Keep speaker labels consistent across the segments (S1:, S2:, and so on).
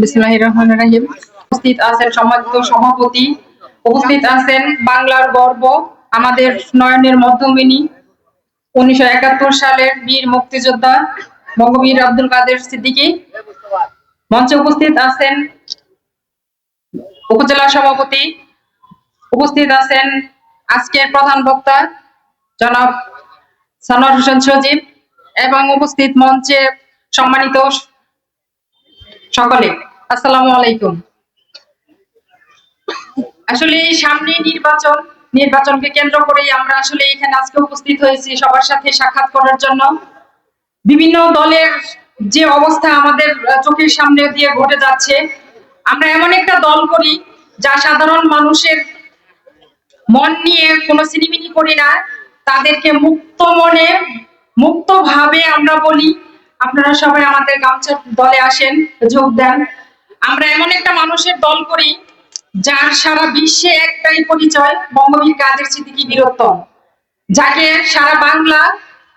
S1: উপস্থিত আছেন সম্মানিত সভাপতি। উপস্থিত আছেন বাংলার গর্ব, আমাদের নয়নের মধ্যমিনী উনিশশো একাত্তর সালের বীর মুক্তিযোদ্ধা আব্দুল কাদের মঞ্চে উপস্থিত আছেন উপজেলা সভাপতি। উপস্থিত আছেন আজকের প্রধান বক্তা, জনাব সানোয়ার হোসেন সজীব এবং উপস্থিত মঞ্চে সম্মানিত সকলে, আসসালামু আলাইকুম। আসলে সামনে নির্বাচন, নির্বাচনকে কেন্দ্র করেই আমরা আসলে এখানে আজকে উপস্থিত হয়েছি সবার সাথে সাক্ষাৎ করার জন্য। বিভিন্ন দলের যে অবস্থা আমাদের চোখের সামনে দিয়ে ঘটে যাচ্ছে। আমরা এমন একটা দল করি যা সাধারণ মানুষের মন নিয়ে কোনো সিনিমিনি করি না। তাদেরকে মুক্ত মনে, মুক্তভাবে আমরা বলি। আপনারা সবাই আমাদের গামছা দলে আসেন, যোগ দেন। আমরা এমন একটা মানুষের দল করি, যার সারা বিশ্বে একটাই পরিচয়, বঙ্গবীর কাজের সিদ্দিকী বীরত্তম যাকে সারা বাংলা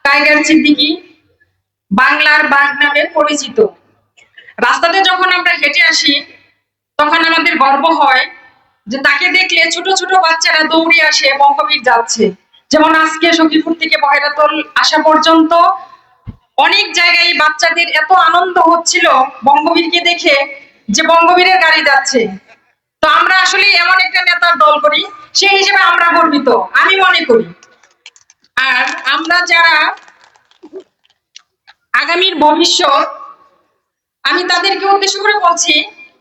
S1: টাইগার সিদ্দিকি বাংলার বাঘ নামে পরিচিত। রাস্তাতে যখন আমরা হেঁটে আসি, তখন আমাদের গর্ব হয় যে তাকে দেখলে ছোট ছোট বাচ্চারা দৌড়ে আসে, বঙ্গবীর যাচ্ছে। যেমন আজকে সখীপুর থেকে বহেরাতল আসা পর্যন্ত অনেক জায়গায় বাচ্চাদের এত আনন্দ হচ্ছিল বঙ্গবীরকে দেখে যে বঙ্গবীরের গাড়ি যাচ্ছে। তো আমরা আসলে এমন একটা নেতার দল করি সেই হিসেবে আমরা গর্বিত, আমি মনে করি। আর আমরা যারা আগামীর ভবিষ্যৎ, আমি তাদেরকে উদ্দেশ্য করে বলছি,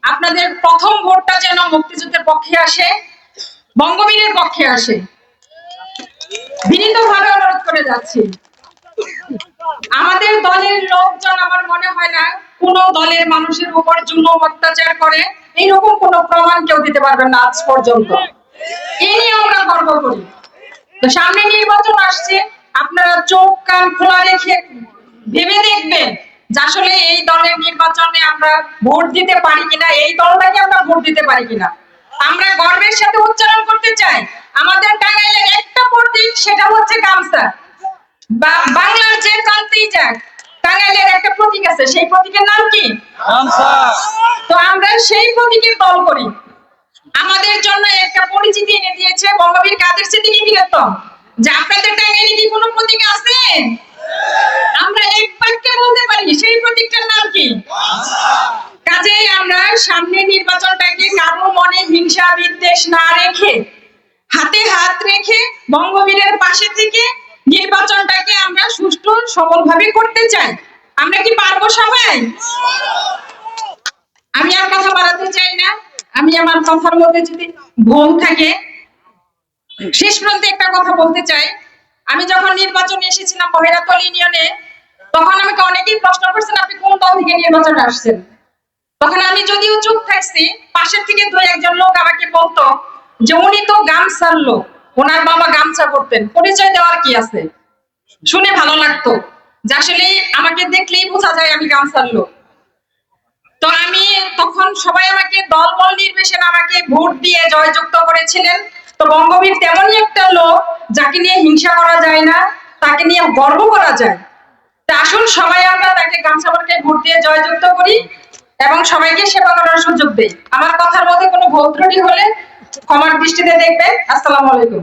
S1: আপনাদের প্রথম ভোটটা যেন মুক্তিযুদ্ধের পক্ষে আসে, বঙ্গবীরের পক্ষে আসে। বিনীতভাবে অনুরোধ করে যাচ্ছি। আমাদের দলের লোকজন আমার মনে হয় না কোন দলের মানুষের উপর জুলুম, অত্যাচার করে। এইরকম কোন প্রমাণ কেউ দিতে পারবেন না আজ পর্যন্ত। এই নিয়ে আমরা গর্ব করি। তো সামনে নির্বাচন আসছে, আপনারা চোখ, কান খোলা রেখে ভেবে দেখবেন যে আসলে এই দলের নির্বাচনে আমরা ভোট দিতে পারি কিনা, এই দলটাকে আমরা ভোট দিতে পারি কিনা। আমরা গর্বের সাথে উচ্চারণ করতে চাই। আমাদের টাঙ্গাইলের একটা প্রতীক সেটা হচ্ছে গামছা। বাংলার যে প্রান্তেই যাক টাঙ্গাইলের একটা প্রতীক আছে সেই প্রতীকের নাম কি তো আমরা সেই দল করি। আমাদের জন্য একটা পরিচিতি এনে দিয়েছে বঙ্গবীর কাদের সিদ্দিকী বীরত্তম যে আপনাদের টাঙ্গাইলে কি কোনো প্রতীক আছে? আমরা এক বাক্যে বলতে পারি, সেই প্রতীকটার নাম কি? কাজেই আমরা সামনে নির্বাচনটাকে কারও মনে হিংসা, বিদ্বেষ না রেখে, হাতে হাত রেখে বঙ্গবীরের পাশে থেকে নির্বাচনটাকে আমরা সুষ্ঠু সফলভাবে করতে চাই। আমরা কি পারব সবাই? আমি আর কথা বাড়াতে চাই না। আমি আমার কথার মধ্যে যদি ভুল থাকে, শেষ পর্যন্ত একটা কথা বলতে চাই। আমি যখন নির্বাচনে এসেছিলাম বহেরাতল ইউনিয়নে, তখন আমাকে অনেকেই প্রশ্ন করছেন, আপনি কোন দল থেকে নির্বাচনে আসছেন? তখন আমি যদিও চুপ থাকছি, পাশের থেকে দু একজন লোক আমাকে বলতো যে, উনি তো গামছার লোক, ওনার বাবা গামছা করতেন পরিচয় দেওয়ার কি আছে? শুনে ভালো লাগতো। যে আসলে আমাকে দেখলেই বোঝা যায় আমি গামছার লোক। তো আমি তখন সবাই আমাকে দল বল নির্বিশেষে আমাকে ভোট দিয়ে জয়যুক্ত করেছিলেন। তো বঙ্গবীর তেমনই একটা লোক যাকে নিয়ে হিংসা করা যায় না, তাকে নিয়ে গর্ব করা যায়। তা আসুন সবাই আমরা তাকে গামছাবারকে ভোট দিয়ে জয়যুক্ত করি এবং সবাইকে সেবা করার সুযোগ দেই। আমার কথার মধ্যে কোনো ভুল হলে ক্ষমার দৃষ্টিতে দেখবেন। আসসালামু আলাইকুম।